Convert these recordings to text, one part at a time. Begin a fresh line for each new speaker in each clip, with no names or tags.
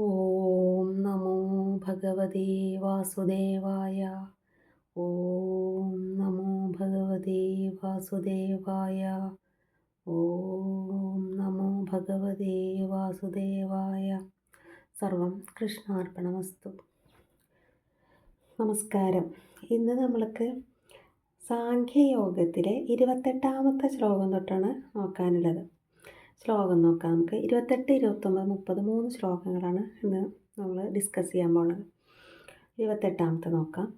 ഓം നമോ ഭഗവതേ വാസുദേവായ ഓം നമോ ഭഗവതേ വാസുദേവായ ഓം നമോ ഭഗവതേ വാസുദേവായ സർവം കൃഷ്ണാർപ്പണമസ്തു. നമസ്കാരം. ഇന്ന് നമ്മൾക്ക് സാഖ്യയോഗത്തിലെ ഇരുപത്തെട്ടാമത്തെ ശ്ലോകം തൊട്ടാണ് നോക്കാനുള്ളത്. ശ്ലോകം നോക്കാം. നമുക്ക് ഇരുപത്തെട്ട് ഇരുപത്തൊമ്പത് മുപ്പത് മൂന്ന് ശ്ലോകങ്ങളാണ് ഇന്ന് നമ്മൾ ഡിസ്കസ് ചെയ്യാൻ പോകുന്നത് ഇരുപത്തെട്ടാമത്തെ നോക്കാം.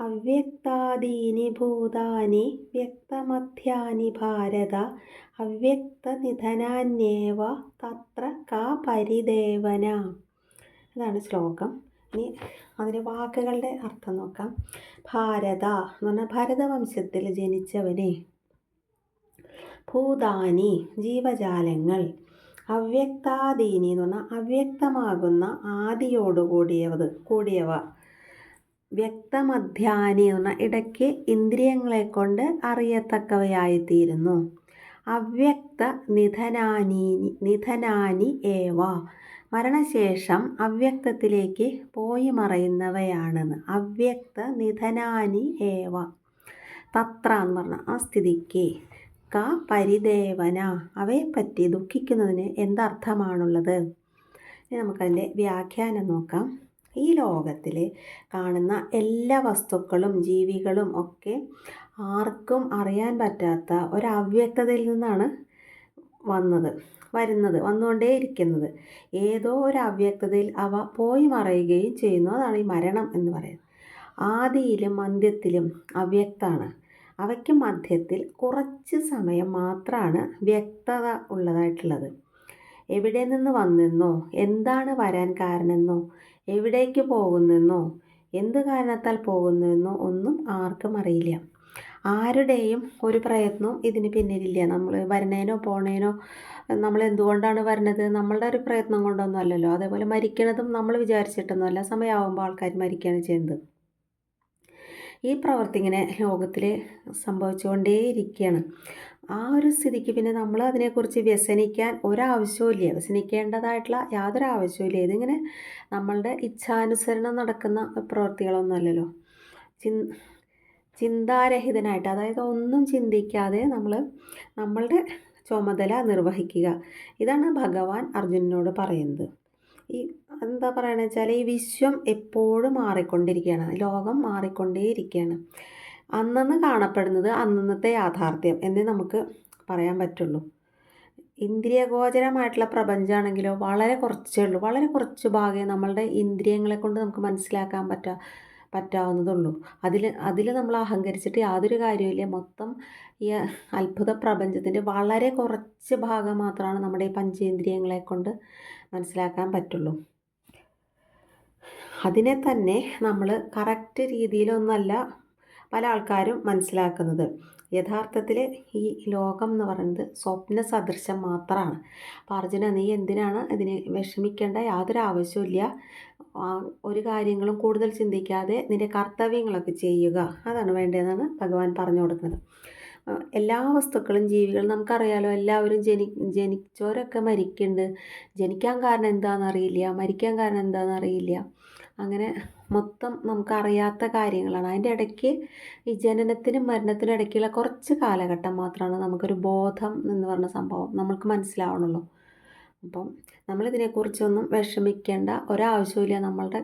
അവ്യക്താദീനി ഭൂതാനി വ്യക്തമധ്യാനി ഭാരത അവ്യക്തനിധനാന്യേവ തത്ര കാ പരിദേവന. ഇതാണ് ശ്ലോകം. ഇനി അതിന്റെ വാക്കുകളുടെ അർത്ഥം നോക്കാം. ഭാരത എന്ന് പറഞ്ഞാൽ ഭരതവംശത്തിൽ ജനിച്ചവനെ. ഭൂതാനി ജീവജാലങ്ങൾ. അവ്യക്താദീനി എന്ന് പറഞ്ഞാൽ അവ്യക്തമാകുന്ന ആദിയോടുകൂടിയത് കൂടിയവ. വ്യക്തമധ്യാനി എന്ന് പറഞ്ഞാൽ ഇടയ്ക്ക് ഇന്ദ്രിയങ്ങളെ കൊണ്ട് അറിയത്തക്കവയായിത്തീരുന്നു. അവ്യക്ത നിധനാനി നിധനാനി ഏവ. മരണശേഷം അവ്യക്തത്തിലേക്ക് പോയി മറയുന്നവയാണെന്ന്. അവ്യക്ത നിധനാനി ഏവ. തത്ര എന്ന് പറഞ്ഞ ആ സ്ഥിതിക്ക്. ക പരിദേവന അവയെപ്പറ്റി ദുഃഖിക്കുന്നതിന് എന്തർത്ഥമാണുള്ളത്? ഇനി നമുക്കതിന്റെ വ്യാഖ്യാനം നോക്കാം. ഈ ലോകത്തിൽ കാണുന്ന എല്ലാ വസ്തുക്കളും ജീവികളും ഒക്കെ ആർക്കും അറിയാൻ പറ്റാത്ത ഒരവ്യക്തതയിൽ നിന്നാണ് വന്നത് വരുന്നത് വന്നുകൊണ്ടേയിരിക്കുന്നത്. ഏതോ ഒരു അവ്യക്തതയിൽ അവ പോയി മറയുകയും ചെയ്യുന്നു. അതാണ് ഈ മരണം എന്ന് പറയുന്നത്. ആദിയിലും അന്ത്യത്തിലും അവ്യക്തമാണ്. അവയ്ക്ക് മധ്യത്തിൽ കുറച്ച് സമയം മാത്രമാണ് വ്യക്തത ഉള്ളതായിട്ടുള്ളത്. എവിടെ നിന്ന് വന്നെന്നോ എന്താണ് വരാൻ കാരണമെന്നോ എവിടേക്ക് പോകുന്നെന്നോ എന്ത് കാരണത്താൽ പോകുന്നെന്നോ ഒന്നും ആർക്കും അറിയില്ല. ആരുടെയും ഒരു പ്രയത്നവും ഇതിന് പിന്നിലില്ല. നമ്മൾ വരണേനോ പോണേനോ നമ്മൾ എന്തുകൊണ്ടാണ് വരുന്നത് നമ്മളുടെ ഒരു പ്രയത്നം കൊണ്ടൊന്നും അല്ലല്ലോ അതേപോലെ മരിക്കണതും നമ്മൾ വിചാരിച്ചിട്ടൊന്നുമല്ല. സമയമാകുമ്പോൾ ആൾക്കാർ മരിക്കുകയാണ് ചെയ്യുന്നത്. ഈ പ്രവൃത്തി ഇങ്ങനെ ലോകത്തിൽ സംഭവിച്ചുകൊണ്ടേയിരിക്കുകയാണ്. ആ ഒരു സ്ഥിതിക്ക് പിന്നെ നമ്മൾ അതിനെക്കുറിച്ച് വ്യസനിക്കാൻ ഒരാവശ്യവും ഇല്ല വ്യസനിക്കേണ്ടതായിട്ടുള്ള യാതൊരു ആവശ്യവും ഇല്ല ഇതിങ്ങനെ നമ്മളുടെ ഇച്ഛാനുസരണം നടക്കുന്ന പ്രവൃത്തികളൊന്നുമല്ലല്ലോ ചിന് ചിന്താരഹിതനായിട്ട് അതായത് ഒന്നും ചിന്തിക്കാതെ നമ്മൾ നമ്മളുടെ ചുമതല നിർവഹിക്കുക. ഇതാണ് ഭഗവാൻ അർജുനനോട് പറയുന്നത്. ഈ എന്താ പറയുക വെച്ചാൽ ഈ വിശ്വം എപ്പോഴും മാറിക്കൊണ്ടിരിക്കുകയാണ് ലോകം മാറിക്കൊണ്ടേയിരിക്കുകയാണ് അന്നന്ന് കാണപ്പെടുന്നത് അന്നന്നത്തെ യാഥാർത്ഥ്യം എന്നേ നമുക്ക് പറയാൻ പറ്റുള്ളൂ. ഇന്ദ്രിയഗോചരമായിട്ടുള്ള പ്രപഞ്ചമാണെങ്കിലോ വളരെ കുറച്ചേ ഉള്ളൂ. വളരെ കുറച്ച് ഭാഗമേ നമ്മളുടെ ഇന്ദ്രിയങ്ങളെ കൊണ്ട് നമുക്ക് മനസ്സിലാക്കാൻ പറ്റാ പറ്റാവുന്നതുള്ളൂ. അതിൽ അതിൽ നമ്മൾ അഹങ്കരിച്ചിട്ട് യാതൊരു കാര്യമില്ല മൊത്തം ഈ അത്ഭുത പ്രപഞ്ചത്തിന്റെ വളരെ കുറച്ച് ഭാഗം മാത്രമാണ് നമ്മുടെ ഈ പഞ്ചേന്ദ്രിയങ്ങളെ കൊണ്ട് മനസ്സിലാക്കാൻ പറ്റുള്ളൂ. അതിനെ തന്നെ നമ്മൾ കറക്റ്റ് രീതിയിലൊന്നല്ല പല ആൾക്കാരും മനസ്സിലാക്കുന്നത്. യഥാർത്ഥത്തിൽ ഈ ലോകം എന്ന് പറയുന്നത് സ്വപ്ന സദൃശം മാത്രമാണ് അപ്പോൾ അർജുന നീ എന്തിനാണ് ഇതിനെ വിഷമിക്കേണ്ട? യാതൊരു ആവശ്യമില്ല ഒരു കാര്യങ്ങളും കൂടുതൽ ചിന്തിക്കാതെ നിന്റെ കർത്തവ്യങ്ങളൊക്കെ ചെയ്യുക. അതാണ് വേണ്ടതെന്നാണ് ഭഗവാൻ പറഞ്ഞു കൊടുക്കുന്നത്. എല്ലാ വസ്തുക്കളും ജീവികളും നമുക്കറിയാലോ. എല്ലാവരും ജനി ജനിച്ചവരൊക്കെ മരിക്കുന്നുണ്ട്. ജനിക്കാൻ കാരണം എന്താണെന്നറിയില്ല. മരിക്കാൻ കാരണം എന്താണെന്നറിയില്ല. അങ്ങനെ മൊത്തം നമുക്കറിയാത്ത കാര്യങ്ങളാണ്. അതിന്റെ ഇടയ്ക്ക് ഈ ജനനത്തിനും മരണത്തിനും ഇടയ്ക്കുള്ള കുറച്ച് കാലഘട്ടം മാത്രമാണ് നമുക്കൊരു ബോധം എന്ന് പറഞ്ഞ സംഭവം നമുക്ക് മനസ്സിലാവണുള്ളൂ. അപ്പം നമ്മളിതിനെക്കുറിച്ചൊന്നും വിഷമിക്കേണ്ട ഒരാവശ്യമില്ല നമ്മളുടെ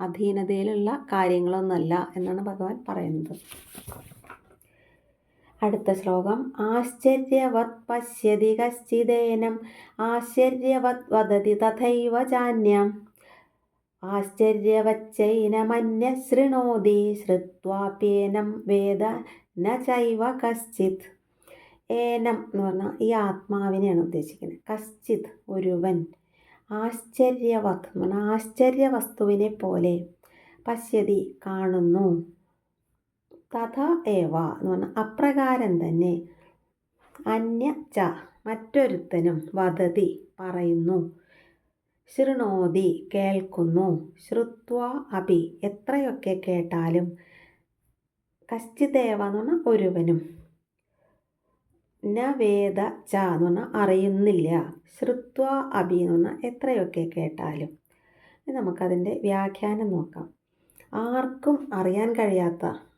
അധീനതയിലുള്ള കാര്യങ്ങളൊന്നുമല്ല എന്നാണ് ഭഗവാൻ പറയുന്നത്. അടുത്ത ശ്ലോകം. ആശ്ചര്യവത് പശ്യതി കശ്ചിദേനം ആശ്ചര്യവത് വദതി തഥൈവ ചാന്യം. ആശ്ചര്യവച്ചൈനമന്യ ശൃണോതി വേദ ന ചൈവ കശ്ചിത്. ഏനം എന്ന് പറഞ്ഞാൽ ഈ ആത്മാവിനെയാണ് ഉദ്ദേശിക്കുന്നത്. കശ്ചിത് ഒരുവൻ. ആശ്ചര്യവത് എന്ന് പറഞ്ഞാൽ ആശ്ചര്യവസ്തുവിനെ പോലെ പശ്യതി കാണുന്നു. തഥ ഏവ എന്ന് പറഞ്ഞാൽ അപ്രകാരം തന്നെ അന്യ ച മറ്റൊരുത്തനും വദതി പറയുന്നു. ശൃണോതി കേൾക്കുന്നു. ശ്രുത്വ അഭി എത്രയൊക്കെ കേട്ടാലും കശ്ചിദേവ എന്ന് പറഞ്ഞാൽ ഒരുവനും. ന വേദ ച എന്ന് പറഞ്ഞാൽ അറിയുന്നില്ല. ശ്രുത്വ അഭി എന്ന് പറഞ്ഞാൽ എത്രയൊക്കെ കേട്ടാലും. നമുക്കതിന്റെ വ്യാഖ്യാനം നോക്കാം. ആർക്കും അറിയാൻ കഴിയാത്ത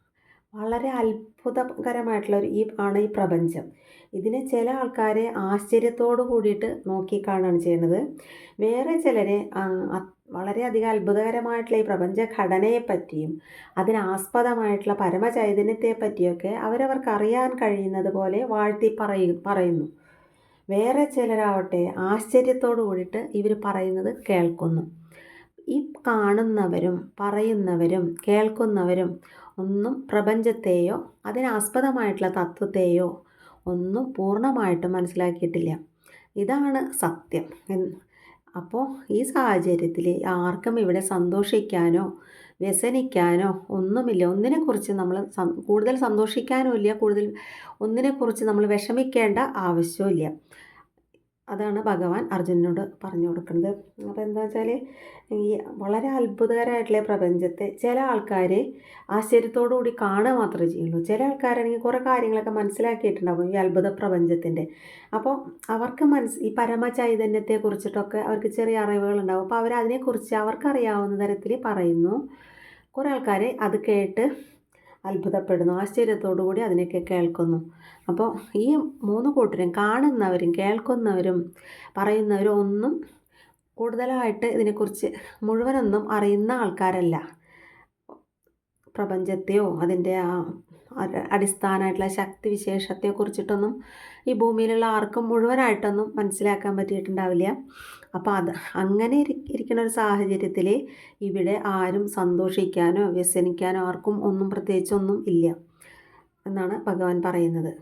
വളരെ അത്ഭുതകരമായിട്ടുള്ള ഒരു ഈ ആണ് ഈ പ്രപഞ്ചം. ഇതിനെ ചില ആൾക്കാരെ ആശ്ചര്യത്തോടു കൂടിയിട്ട് നോക്കിക്കാണാണ് ചെയ്യുന്നത്. വേറെ ചിലരെ വളരെയധികം അത്ഭുതകരമായിട്ടുള്ള ഈ പ്രപഞ്ച ഘടനയെപ്പറ്റിയും അതിനാസ്പദമായിട്ടുള്ള പരമചൈതന്യത്തെ പറ്റിയൊക്കെ അവരവർക്ക് അറിയാൻ കഴിയുന്നത് പോലെ വാഴ്ത്തി പറയും പറയുന്നു. വേറെ ചിലരാവട്ടെ ആശ്ചര്യത്തോടു കൂടിയിട്ട് ഇവർ പറയുന്നത് കേൾക്കുന്നു. ഈ കാണുന്നവരും പറയുന്നവരും കേൾക്കുന്നവരും ഒന്നും പ്രപഞ്ചത്തെയോ അതിനാസ്പദമായിട്ടുള്ള തത്വത്തെയോ ഒന്നും പൂർണമായിട്ടും മനസ്സിലാക്കിയിട്ടില്ല. ഇതാണ് സത്യം. അപ്പോൾ ഈ സാഹചര്യത്തിൽ ആർക്കും ഇവിടെ സന്തോഷിക്കാനോ വ്യസനിക്കാനോ ഒന്നുമില്ല. ഒന്നിനെക്കുറിച്ച് നമ്മൾ കൂടുതൽ സന്തോഷിക്കാനോ ഇല്ല കൂടുതൽ ഒന്നിനെക്കുറിച്ച് നമ്മൾ വിഷമിക്കേണ്ട ആവശ്യമില്ല അതാണ് ഭഗവാൻ അർജുനനോട് പറഞ്ഞു കൊടുക്കുന്നത്. അപ്പോൾ എന്താ വെച്ചാൽ ഈ വളരെ അത്ഭുതകരമായിട്ടുള്ള പ്രപഞ്ചത്തെ ചില ആൾക്കാർ ആശ്ചര്യത്തോടു കൂടി കാണുക മാത്രമേ ചെയ്യുള്ളൂ. ചില ആൾക്കാരാണെങ്കിൽ കുറേ കാര്യങ്ങളൊക്കെ മനസ്സിലാക്കിയിട്ടുണ്ടാകും ഈ അത്ഭുത പ്രപഞ്ചത്തിന്റെ അപ്പോൾ അവർക്ക് മനസ്സ് ഈ പരമചൈതന്യത്തെ കുറിച്ചിട്ടൊക്കെ അവർക്ക് ചെറിയ അറിവുകളുണ്ടാവും അപ്പോൾ അവർ അതിനെക്കുറിച്ച് അവർക്കറിയാവുന്ന തരത്തിൽ പറയുന്നു. കുറേ ആൾക്കാർ അത് കേട്ട് അത്ഭുതപ്പെടുന്നു. ആശ്ചര്യത്തോടു കൂടി അതിനെയൊക്കെ കേൾക്കുന്നു. അപ്പോൾ ഈ മൂന്ന് കൂട്ടരും കാണുന്നവരും കേൾക്കുന്നവരും പറയുന്നവരും ഒന്നും കൂടുതലായിട്ട് ഇതിനെക്കുറിച്ച് മുഴുവനൊന്നും അറിയുന്ന ആൾക്കാരല്ല. പ്രപഞ്ചത്തെയോ അതിന്റെ ആ അടിസ്ഥാനമായിട്ടുള്ള ശക്തി വിശേഷത്തെക്കുറിച്ചിട്ടൊന്നും ഈ ഭൂമിയിലുള്ള ആർക്കും മുഴുവനായിട്ടൊന്നും മനസ്സിലാക്കാൻ പറ്റിയിട്ടുണ്ടാവില്ല. അപ്പോൾ അത് അങ്ങനെ ഇരിക്കുന്ന ഒരു സാഹചര്യത്തിൽ ഇവിടെ ആരും സന്തോഷിക്കാനോ വ്യസനിക്കാനോ ആർക്കും ഒന്നും പ്രത്യേകിച്ചൊന്നും ഇല്ല എന്നാണ് ഭഗവാൻ പറയുന്നത്.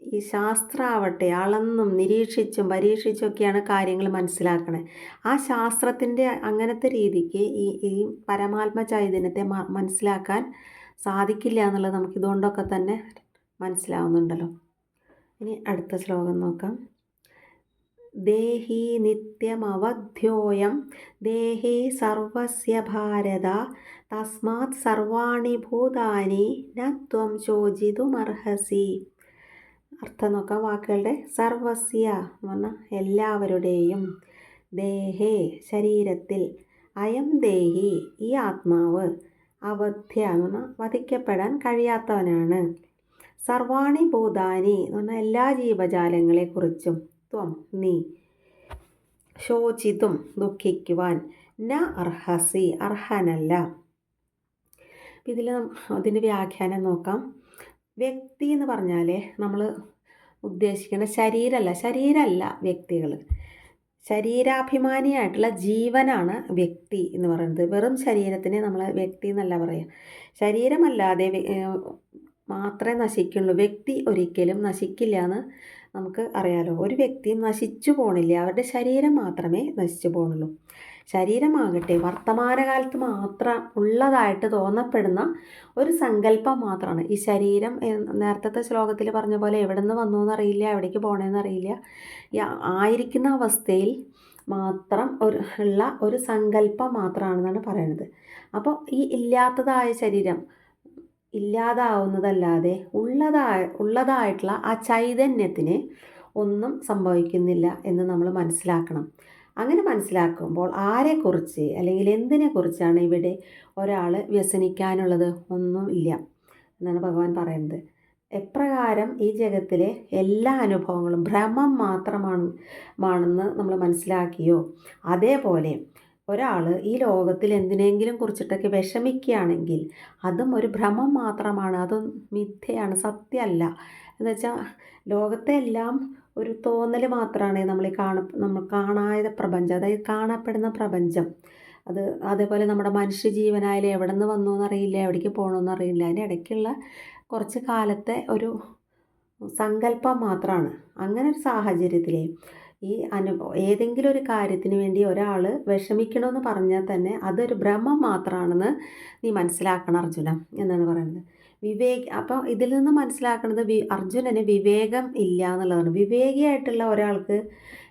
ഈ ശാസ്ത്രമാവട്ടെ അളന്നും നിരീക്ഷിച്ചും പരീക്ഷിച്ചൊക്കെയാണ് കാര്യങ്ങൾ മനസ്സിലാക്കണത് ആ ശാസ്ത്രത്തിന്റെ അങ്ങനത്തെ രീതിക്ക് ഈ ഈ പരമാത്മ ചൈതന്യത്തെ മനസ്സിലാക്കാൻ സാധിക്കില്ല എന്നുള്ളത് നമുക്ക് ഇതുകൊണ്ടൊക്കെ തന്നെ മനസ്സിലാവുന്നുണ്ടല്ലോ. ഇനി അടുത്ത ശ്ലോകം നോക്കാം. ദേഹി നിത്യമവധ്യോയം ദേഹി സർവസ്യ ഭാരത തസ്മാത് സർവാണി ഭൂതാനി നത്വം ചോജിതുമർഹസി അർത്ഥം നോക്കാം വാക്കുകളുടെ. സർവസ്യ എന്ന് പറഞ്ഞാൽ എല്ലാവരുടെയും ദേഹേ ശരീരത്തിൽ. അയം ദേഹി ഈ ആത്മാവ്. അവധ്യ എന്ന് പറഞ്ഞാൽ വധിക്കപ്പെടാൻ കഴിയാത്തവനാണ്. സർവാണി ഭൂതാനി എന്ന് പറഞ്ഞാൽ എല്ലാ ജീവജാലങ്ങളെക്കുറിച്ചും ത്വം നീ ശോചിതും ദുഃഖിക്കുവാൻ ന അർഹസി അർഹനല്ല. ഇതിൽ അതിന്റെ വ്യാഖ്യാനം നോക്കാം. വ്യക്തി എന്ന് പറഞ്ഞാൽ നമ്മൾ ഉദ്ദേശിക്കുന്ന ശരീരമല്ല ശരീരമല്ല വ്യക്തികൾ ശരീരാഭിമാനിയായിട്ടുള്ള ജീവനാണ് വ്യക്തി എന്ന് പറയുന്നത്. വെറും ശരീരത്തിനെ നമ്മൾ വ്യക്തി എന്നല്ല പറയുക. ശരീരമല്ലാതെ മാത്രമേ നശിക്കുള്ളൂ. വ്യക്തി ഒരിക്കലും നശിക്കില്ല എന്ന് നമുക്ക് അറിയാലോ. ഒരു വ്യക്തിയും നശിച്ചു പോണില്ല. അവരുടെ ശരീരം മാത്രമേ നശിച്ചു പോകണുള്ളൂ ശരീരമാകട്ടെ വർത്തമാനകാലത്ത് മാത്രം ഉള്ളതായിട്ട് തോന്നപ്പെടുന്ന ഒരു സങ്കല്പം മാത്രമാണ്. ഈ ശരീരം നേരത്തെ ശ്ലോകത്തിൽ പറഞ്ഞ പോലെ എവിടെ നിന്ന് വന്നു എന്നറിയില്ല എവിടേക്ക് പോകണമെന്നറിയില്ല ആയിരിക്കുന്ന അവസ്ഥയിൽ മാത്രം ഒരു ഉള്ള ഒരു സങ്കല്പം മാത്രമാണെന്നാണ് പറയുന്നത് അപ്പോൾ ഈ ഇല്ലാത്തതായ ശരീരം ഇല്ലാതാവുന്നതല്ലാതെ ഉള്ളതായ ഉള്ളതായിട്ടുള്ള ആ ചൈതന്യത്തിന് ഒന്നും സംഭവിക്കുന്നില്ല എന്ന് നമ്മൾ മനസ്സിലാക്കണം. അങ്ങനെ മനസ്സിലാക്കുമ്പോൾ ആരെക്കുറിച്ച് അല്ലെങ്കിൽ എന്തിനെക്കുറിച്ചാണ് ഇവിടെ ഒരാൾ വ്യസനിക്കാനുള്ളത്? ഒന്നുമില്ല എന്നാണ് ഭഗവാൻ പറയുന്നത്. എപ്രകാരം ഈ ജഗത്തിലെ എല്ലാ അനുഭവങ്ങളും ഭ്രമം മാത്രമാണ് മാണെന്ന് നമ്മൾ മനസ്സിലാക്കിയോ? അതേപോലെ ഒരാൾ ഈ ലോകത്തിൽ എന്തിനെങ്കിലും കുറിച്ചിട്ടൊക്കെ വിഷമിക്കുകയാണെങ്കിൽ അതും ഒരു ഭ്രമം മാത്രമാണ് അതും മിഥ്യയാണ് സത്യമല്ല. എന്നുവെച്ചാൽ ലോകത്തെ എല്ലാം ഒരു തോന്നൽ മാത്രമാണ് നമ്മൾ കാണ നമ്മൾ കാണായ പ്രപഞ്ചം അതായത് കാണപ്പെടുന്ന പ്രപഞ്ചം. അത് അതേപോലെ നമ്മുടെ മനുഷ്യ ജീവനായാലും എവിടെ നിന്ന് വന്നു എന്നറിയില്ല എവിടേക്ക് പോകണമെന്ന് അറിയില്ല അതിന്റെ ഇടയ്ക്കുള്ള കുറച്ച് കാലത്തെ ഒരു സങ്കല്പം മാത്രമാണ് അങ്ങനെ ഒരു സാഹചര്യത്തിൽ ഈ അനുഭവം ഏതെങ്കിലും ഒരു കാര്യത്തിന് വേണ്ടി ഒരാൾ വിഷമിക്കണമെന്ന് പറഞ്ഞാൽ തന്നെ അതൊരു ഭ്രമം മാത്രമാണെന്ന് നീ മനസ്സിലാക്കണം അർജുന എന്നാണ് പറയുന്നത്. വിവേക് അപ്പോൾ ഇതിൽ നിന്ന് മനസ്സിലാക്കുന്നത് വി അർജുനന് വിവേകം ഇല്ല എന്നുള്ളതാണ്. വിവേകിയായിട്ടുള്ള ഒരാൾക്ക്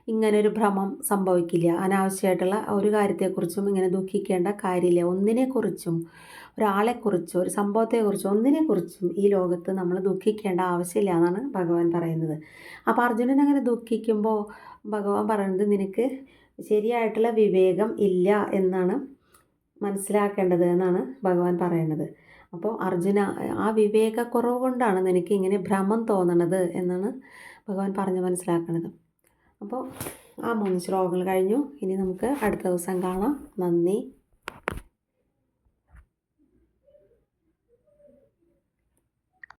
ഇങ്ങനെ ഒരു ഭ്രമം സംഭവിക്കില്ല. അനാവശ്യമായിട്ടുള്ള ഒരു കാര്യത്തെക്കുറിച്ചും ഇങ്ങനെ ദുഃഖിക്കേണ്ട കാര്യമില്ല. ഒന്നിനെക്കുറിച്ചും ഒരാളെക്കുറിച്ചോ ഒരു സംഭവത്തെക്കുറിച്ചോ ഒന്നിനെക്കുറിച്ചും ഈ ലോകത്ത് നമ്മൾ ദുഃഖിക്കേണ്ട ആവശ്യമില്ല എന്നാണ് ഭഗവാൻ പറയുന്നത്. അപ്പോൾ അർജുനൻ അങ്ങനെ ദുഃഖിക്കുമ്പോൾ ഭഗവാൻ പറയുന്നത് നിനക്ക് ശരിയായിട്ടുള്ള വിവേകം ഇല്ല എന്നാണ് മനസ്സിലാക്കേണ്ടത് എന്നാണ് ഭഗവാൻ പറയുന്നത്. അപ്പോൾ അർജുന ആ വിവേകക്കുറവ് കൊണ്ടാണ് നിനക്ക് ഇങ്ങനെ ഭ്രമം തോന്നണത് എന്നാണ് ഭഗവാൻ പറഞ്ഞ് മനസ്സിലാക്കുന്നത് അപ്പോൾ ആ മൂന്ന് ശ്ലോകങ്ങൾ കഴിഞ്ഞു. ഇനി നമുക്ക് അടുത്ത ദിവസം കാണാം. നന്ദി.